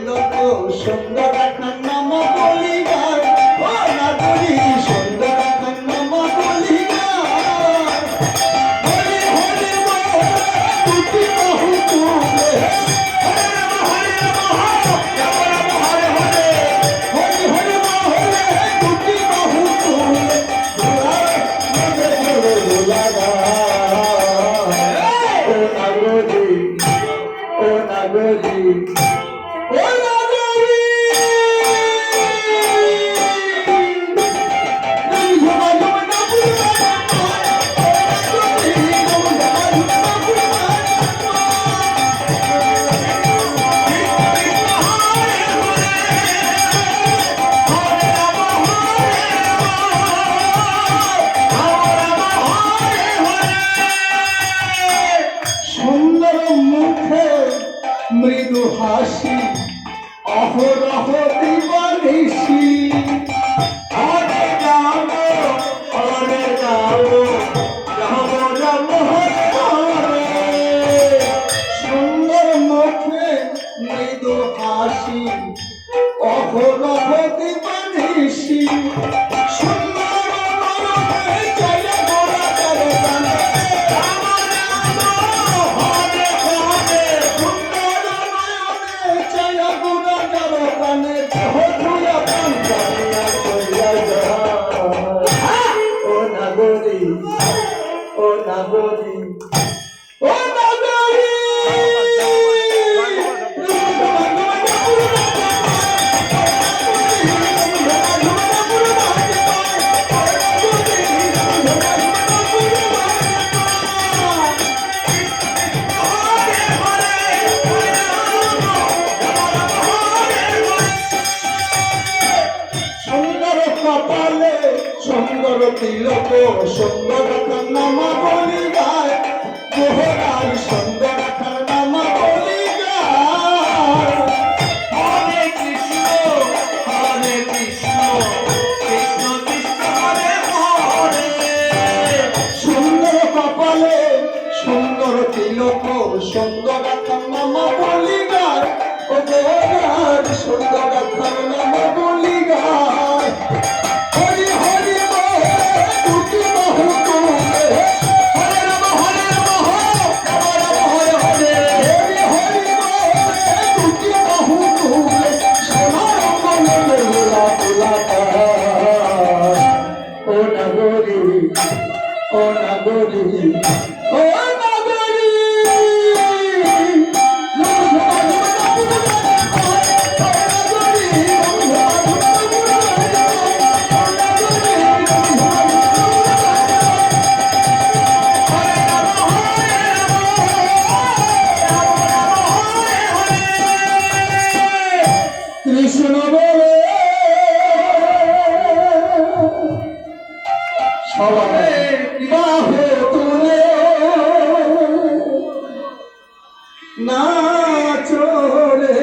সুন্দর সুন্দর ভাসি অহরহ দিবানিসী ছিল তো সুন্দর নামা বলি গায় তোহরার সুন্দর নামা বলি গায় হরে কৃষ্ণ হরে কৃষ্ণ কৃষ্ণ কৃষ্ণ, হরে হরে। সুন্দর কপালে সুন্দর তিলক সুন্দর নামা বলি গায় ও তোহরার সুন্দর নামা বলি না চলে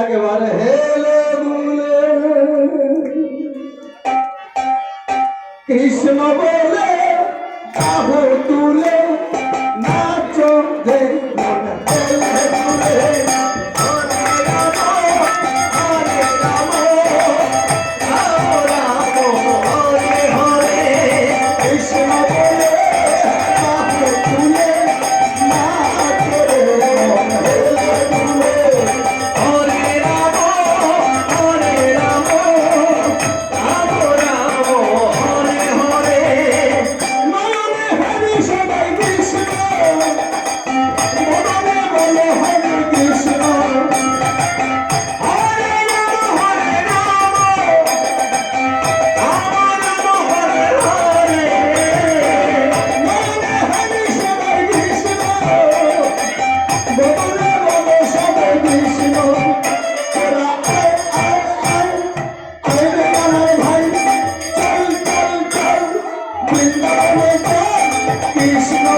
একবার হেলে বলে কৃষ্ণ বলে তুলে নাচ দেখ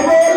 away.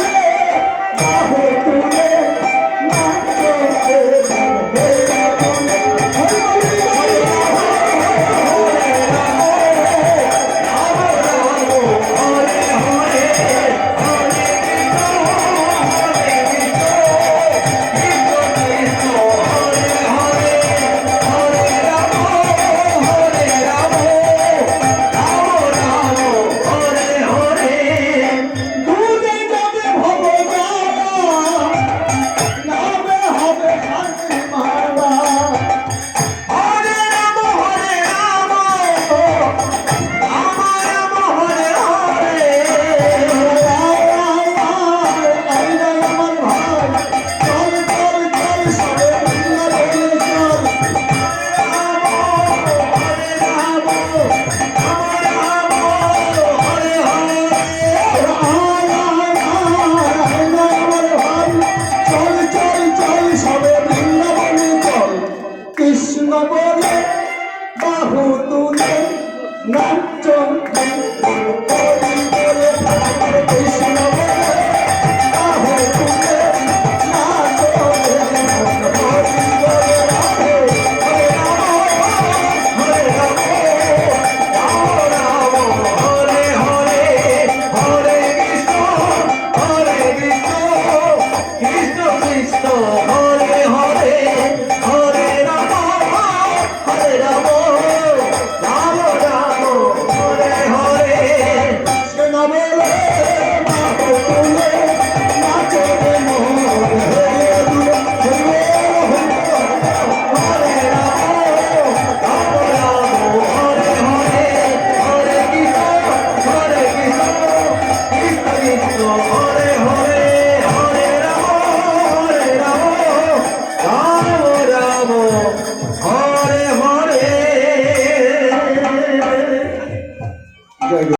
Yeah.